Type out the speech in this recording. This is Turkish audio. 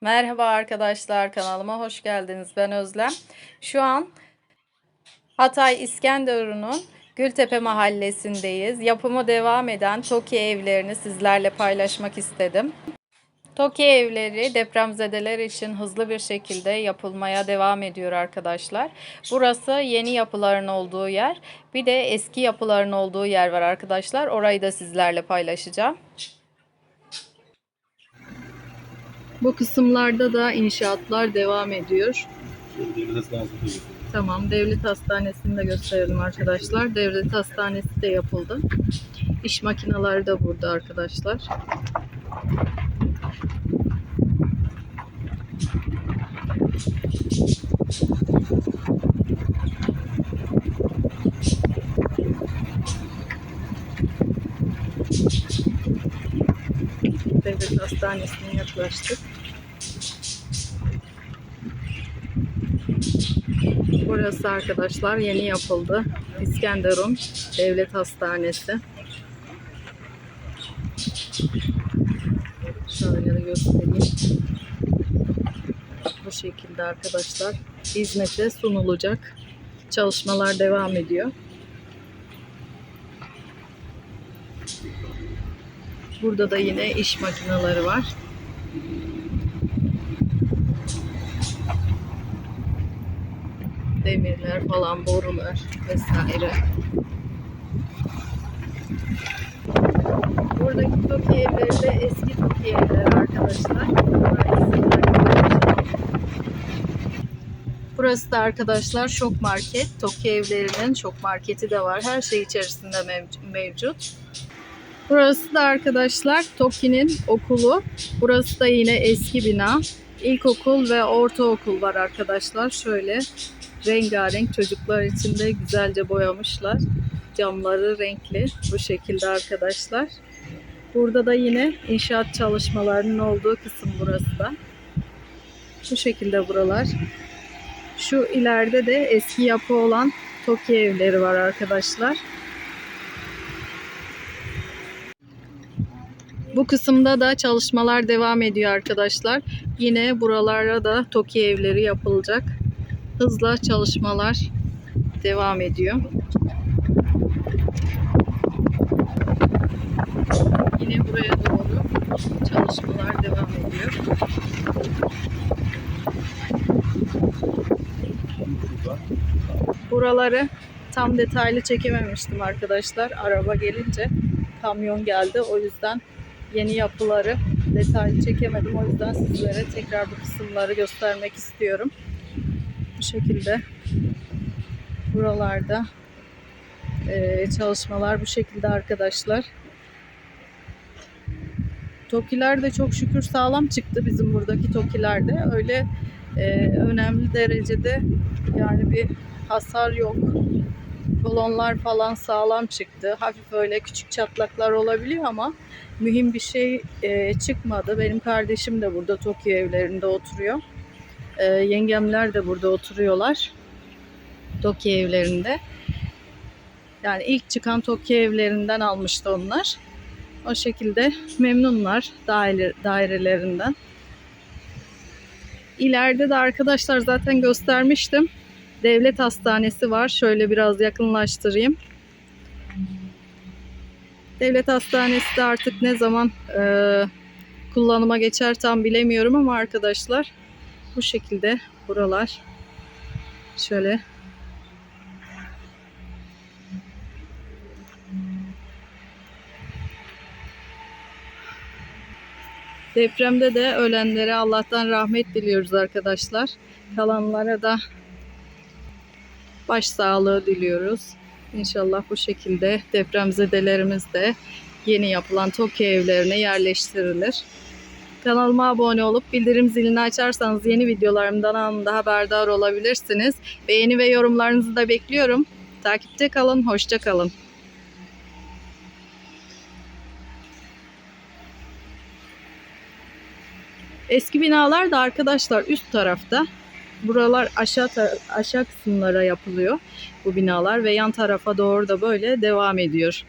Merhaba arkadaşlar kanalıma hoş geldiniz. Ben Özlem. Şu an Hatay İskenderun'un Gültepe mahallesindeyiz. Yapımı devam eden TOKİ evlerini sizlerle paylaşmak istedim. TOKİ evleri depremzedeler için hızlı bir şekilde yapılmaya devam ediyor arkadaşlar. Burası yeni yapıların olduğu yer. Bir de eski yapıların olduğu yer var arkadaşlar. Orayı da sizlerle paylaşacağım. Bu kısımlarda da inşaatlar devam ediyor. Tamam, devlet hastanesini de gösterelim arkadaşlar. Devlet hastanesi de yapıldı. İş makineleri de burada arkadaşlar. Devlet hastanesine yaklaştık. Burası arkadaşlar yeni yapıldı. İskenderun Devlet Hastanesi. Şöyle de göstereyim. Bu şekilde arkadaşlar hizmete sunulacak. Çalışmalar devam ediyor. Burada da yine iş makineleri var. Demirler falan, borular vesaire. Buradaki TOKİ evleri de eski TOKİ evleri arkadaşlar. Burası da arkadaşlar şok market. TOKİ evlerinin şok marketi de var. Her şey içerisinde mev- mevcut. Burası da arkadaşlar TOKİ'nin okulu. Burası da yine eski bina. İlkokul ve ortaokul var arkadaşlar. Şöyle rengarenk çocuklar için de güzelce boyamışlar. Camları renkli bu şekilde arkadaşlar. Burada da yine inşaat çalışmalarının olduğu kısım burası da. Bu şekilde buralar. Şu ileride de eski yapı olan TOKİ evleri var arkadaşlar. Bu kısımda da çalışmalar devam ediyor arkadaşlar. Yine buralara da TOKİ evleri yapılacak. Hızla çalışmalar devam ediyor. Yine buraya doğru çalışmalar devam ediyor. Buraları tam detaylı çekememiştim arkadaşlar. Araba gelince kamyon geldi. O yüzden yeni yapıları detaylı çekemedim. O yüzden sizlere tekrar bu kısımları göstermek istiyorum. Bu şekilde buralarda eee, çalışmalar bu şekilde arkadaşlar. Tokiler de çok şükür sağlam çıktı bizim buradaki tokiler de. Öyle eee, önemli derecede yani bir hasar yok. Kolonlar falan sağlam çıktı. Hafif öyle küçük çatlaklar olabiliyor ama mühim bir şey e, çıkmadı. Benim kardeşim de burada Tokyo evlerinde oturuyor. E, yengemler de burada oturuyorlar. Tokyo evlerinde. Yani ilk çıkan Tokyo evlerinden almıştı onlar. O şekilde memnunlar daire, dairelerinden. İleride de arkadaşlar zaten göstermiştim. Devlet hastanesi var. Şöyle biraz yakınlaştırayım. Devlet hastanesi de artık ne zaman e, kullanıma geçer tam bilemiyorum ama arkadaşlar bu şekilde buralar şöyle Depremde de ölenlere Allah'tan rahmet diliyoruz arkadaşlar. Kalanlara da başsağlığı diliyoruz. İnşallah bu şekilde depremzedelerimiz de yeni yapılan TOKİ evlerine yerleştirilir. Kanalıma abone olup bildirim zilini açarsanız yeni videolarımdan anında haberdar olabilirsiniz. Beğeni ve yorumlarınızı da bekliyorum. Takipte kalın, hoşça kalın. Eski binalar da arkadaşlar üst tarafta. Buralar aşağı aşağı kısımlara yapılıyor bu binalar ve yan tarafa doğru da böyle devam ediyor.